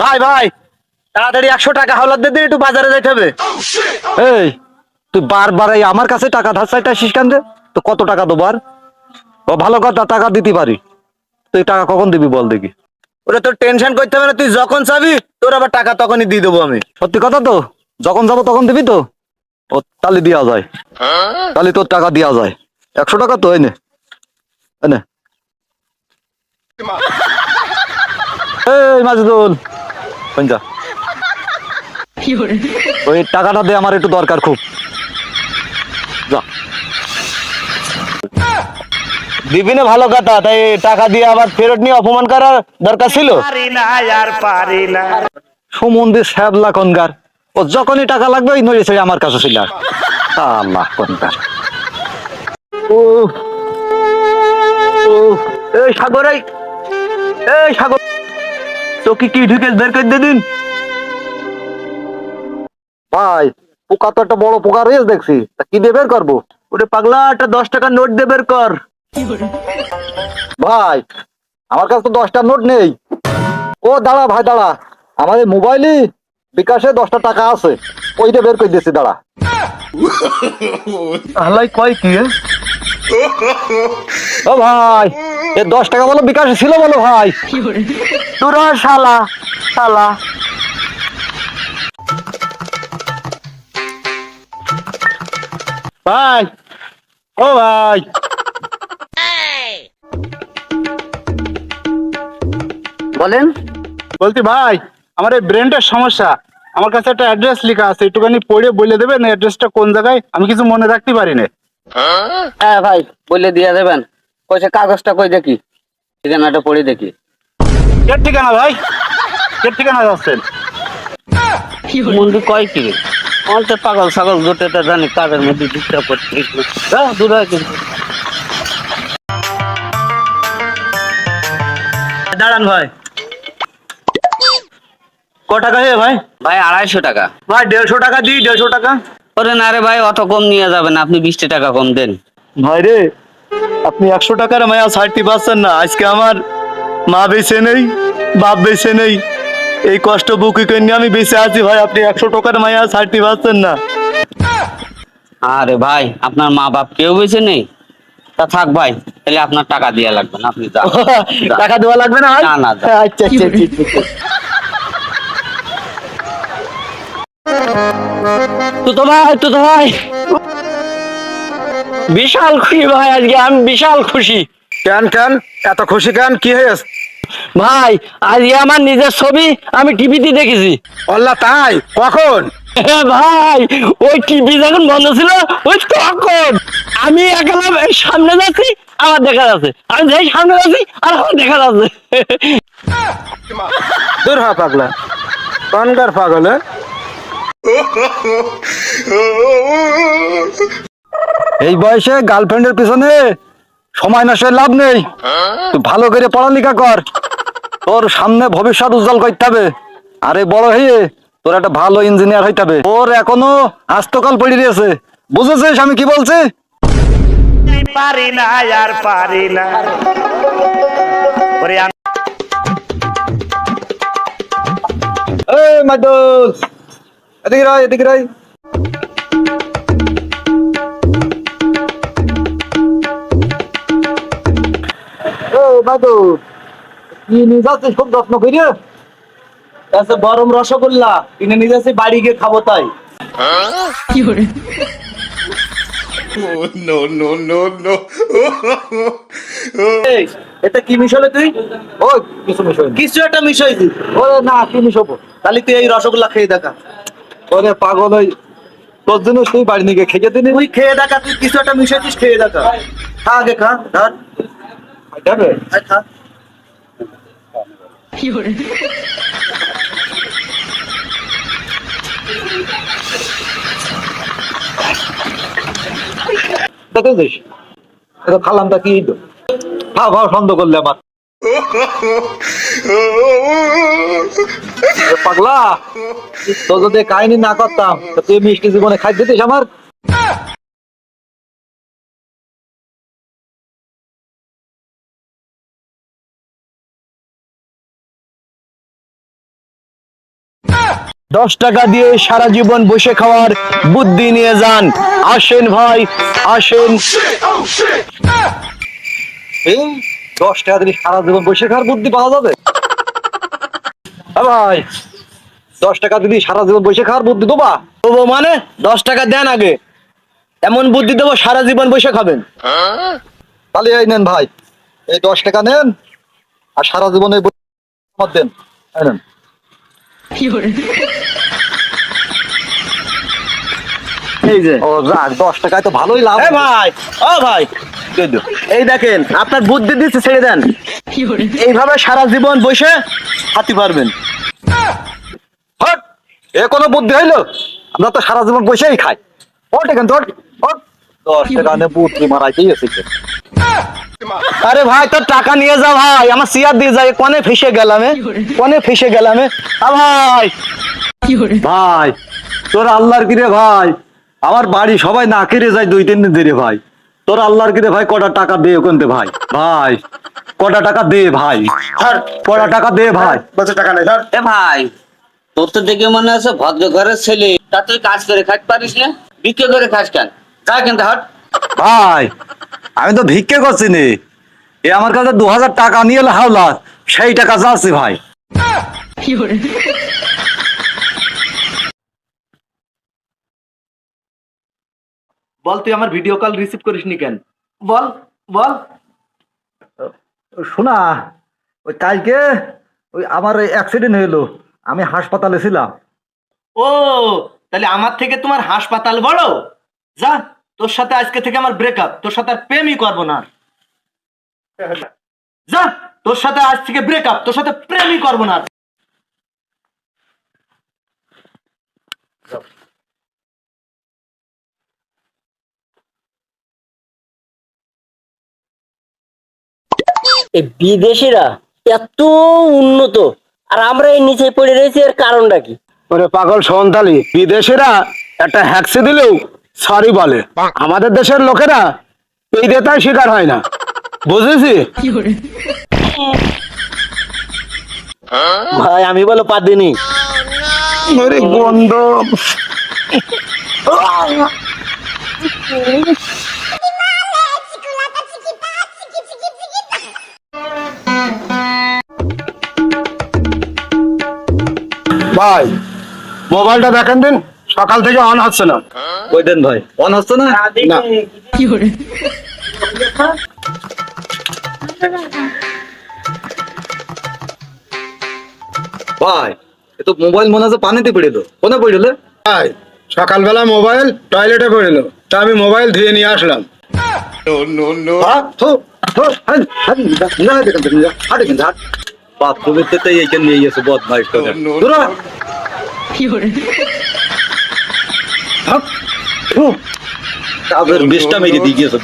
ভাই ভাই তাড়াতাড়ি একশো টাকা হাওলাত দিয়ে একটু বাজারে যাইতে হবে। এই তুই বারবার এই আমার কাছে টাকা ধার চাইতে আসিস কেন তো কত টাকা দেবো আর? ও ভালো কথা টাকা দিতে পারি। তুই টাকা কখন দিবি বল দেখি। ওরে তোর টেনশন করতে হবে না তুই যখন চাবি তোর আবার টাকা তখনই দিয়ে দেবো আমি। সত্যি কথা তো? যখন যাব তখন দিবি তো? ও তালি দেওয়া যায়। তালি তোর টাকা দেওয়া যায়। একশো টাকা তো এনে এনে মাজদুল, ওই টাকাটা দে, আমার একটু দরকার খুব। যা। ভালো কথা, তাই টাকা দিয়ে আবার ফেরত নিয়ে অপমান করার দরকার ছিল? সুমন্দি শ্যাবলা কনগার, ও যখনই টাকা লাগবে, ওই আমার কাছে ছিল আল্লাহ কনগার। ও এই সাগর এই সাগর তোকে কি ঢুকে বের করে দিয়ে দিন। ভাই পোকা তো একটা বড় পোকা রয়েছে দেখছি। তা কি দিয়ে বের করব? ওরে পাগলা একটা দশ টাকা নোট দিয়ে বের কর। ভাই আমার কাছে তো দশটা নোট নেই। ও দাঁড়া ভাই দাঁড়া। আমাদের মোবাইলে বিকাশে দশটা টাকা আছে। ওইটা বের করে দিয়েছি দাঁড়া। আলাই কয় কি এ? ও ভাই, এ দশ টাকা বলো বিকাশে ছিল বলো ভাই। তোরা শালা শালা। ভাই, ও ভাই। বলেন। বলছি ভাই, আমার এই ব্রেনটার সমস্যা। আমার কাছে একটা অ্যাড্রেস লেখা আছে, একটুখানি পড়ে বলে দেবেন অ্যাড্রেসটা কোন জায়গায়? আমি কিছু মনে রাখতে পারি না হ্যাঁ ভাই বলে দিয়ে দেবেন। কইছে কাগজটা কই দেখি? ঠিকানাটা পড়ে দেখি। এর ঠিকানা ভাই? এর ঠিকানা যাচ্ছেন? মুন্ডি কয় কি আমার তো পাগল ছাগল দুটো জানি কাজের মধ্যে ডিস্টার্ব না দূর হয় কিন্তু। দাঁড়ান ভাই। ক টাকা হে ভাই? ভাই আড়াইশো টাকা। ভাই দেড়শো টাকা দিই দেড়শো টাকা। ওরে না রে ভাই অত কম নিয়ে যাবেন আপনি বিশটা টাকা কম দেন। ভাই রে আপনি একশো টাকার মায়া ছাড়তে পারছেন না আজকে আমার মা বেঁচে নেই বাপ বেঁচে নেই এই কষ্ট বুকি করে আমি বেঁচে আছি ভাই আপনি একশো টাকার মায়া ছাড়তে পারছেন না। আরে ভাই আপনার মা বাপ কেউ বেঁচে নেই? তা থাক ভাই তাহলে আপনার টাকা দেওয়া লাগবে না আপনি। টাকা দেওয়া লাগবে না না, না, না। আচ্ছা আচ্ছা আচ্ছা, আচ্ছা তো ভাই তো ভাই। বিশাল খুশি ভাই আজকে আমি বিশাল খুশি। কেন কেন? এত খুশি কেন? কি হয়েছে? ভাই আজকে আমার নিজের ছবি আমি টিভিতে দেখেছি। অল্লাহ তাই? কখন? ভাই ওই টিভি যখন বন্ধ ছিল ওই তখন। আমি একলা সামনে যাচ্ছি আমার দেখা যাচ্ছে। আমি যেই সামনে যাচ্ছি আর আমার দেখা যাচ্ছে। দূর হা পাগলা। কনগার পাগল হ্যাঁ? এই বয়সে গার্লফ্রেন্ডের পিছনে সময় নষ্ট লাভ নেই। তুই ভালো করে পড়ালেখা কর। তোর সামনে ভবিষ্যৎ উজ্জ্বল করতে হবে। আরে বড় হয়ে তোর একটা ভালো ইঞ্জিনিয়ার হইতে হবে। তোর এখনও আস্তকাল পড়ে রয়েছে। বুঝেছিস আমি কি বলছি? পারি না আর পারি না। এই মাইদুল! এদিকে রাই এদিকে রাই ও মাইদুল কি নিয়ে যাচ্ছিস খুব যত্ন করিয়ে গরম রসগোল্লা কিনে নিয়ে যাচ্ছি বাড়ি গিয়ে খাব তাই। no, no, no, no. এই, এটা কি মিশলে তুই? ও কিছু মিশয় না কিছু একটা মিশাইছি। ও না কি মিশবো? তাহলে তুই এই রসগোল্লা খেয়ে দেখা। ওরে পাগল ওই তোর জন্য তুই বাড়ি নিয়ে খেয়ে দিনি তুই খেয়ে দেখা তুই কিছু একটা মিশাইছিস খেয়ে দেখা। খা আগে খা ধর। যাবে? দেখেছিস? এটা খালামটা কি খাও খাও সন্দ করলে আমার। পাগলা তো যদি কাহিনী না করতাম তুই মিষ্টি জীবনে খাই দিতিস আমার? দশ টাকা দিয়ে সারা জীবন বসে খাওয়ার বুদ্ধি নিয়ে যান। আসেন ভাই, আসেন। দশ টাকা দিয়ে সারা জীবন বসে খাওয়ার বুদ্ধি পাওয়া যাবে? ভাই। দশ টাকা দিলি সারা জীবন বসে খাওয়ার বুদ্ধি দেবা? দেবো মানে? দশ টাকা দেন আগে। এমন বুদ্ধি দেবো সারা জীবন বসে খাবেন। তাহলে এই নেন ভাই। এই দশ টাকা নেন আর সারা জীবন এই দেন। নেন। এই যে। ও যাক দশ টাকায় তো ভালোই লাভ ভাই ও ভাই এই দেখেন আপনার বুদ্ধি দিচ্ছে ছেড়ে দেন। এইভাবে সারা জীবন বসে হাতি পারবেন। এ কোনো বুদ্ধি হইল? আমরা তো সারা জীবন বসেই খাই। আরে ভাই, তোর টাকা নিয়ে যা ভাই, আমার সিয়ার দিয়ে যায় কনে ফেসে গেলাম কনে ফেসে গেলাম ভাই। ভাই, তোর আল্লাহর কিরে ভাই? আমার বাড়ি সবাই না কেড়ে যায় দুই তিন দিন ধরে ভাই? তোর আল্লাহর কিরে ভাই, কটা টাকা দে ওখান থেকে ভাই? ভাই কটা টাকা দে ভাই? স্যার কটা টাকা দে ভাই? বলছে টাকা নেই ধর। এ ভাই তোর তো দেখে মনে আছে ভদ্র ঘরের ছেলে। তা তুই কাজ করে খাট পারিস না? বিক্রি করে খাস কেন? যা কিন্তু হট ভাই আমি তো ভিক্ষে করছি নি। এ আমার কাছে দু হাজার টাকা নিয়ে এলো হাওলা সেই টাকা যাচ্ছি ভাই। বল তুই আমার ভিডিও কল রিসিভ করিস নি কেন? বল বল। শোনা ওই কালকে ওই আমার অ্যাক্সিডেন্ট হইল, আমি হাসপাতালে ছিলাম। ও, তাহলে আমার থেকে তোমার হাসপাতাল বড়? যা, তোর সাথে আজকে থেকে আমার ব্রেকআপ তোর সাথে আর প্রেমই করব না যা, তোর সাথে আজ থেকে ব্রেকআপ তোর সাথে প্রেমই করব না এই বিদেশিরা এত উন্নত আর আমরা এই নিচে পড়ে রয়েছি এর কারণটা কি? ওরে পাগল সন্তালি বিদেশেরা একটা হ্যাক্সি দিলেও সরি বলে। আমাদের দেশের লোকেরা এই দেতায় শিকার হয় না। বুঝেছি? ভাই আমি বলো পাদিনি। ওরে গন্ধ। ভাই মোবাইলটা দেখেন দিন সকাল থেকে অন হচ্ছে না। ওই দেন ভাই? অন হচ্ছে না? না। ভাই এ তো মোবাইল মনে হচ্ছে পানিতে পড়িল কোনে পড়িল ভাই সকালবেলা মোবাইল টয়লেটে পড়িল তা আমি মোবাইল ধুয়ে নিয়ে আসলাম। বাথরুমের থেকে এইখানে নিয়ে গেছে বদমাইশ করে দূর হ। হাপ, থু। কাজের বিষটা মেরে দিয়ে গিয়েছে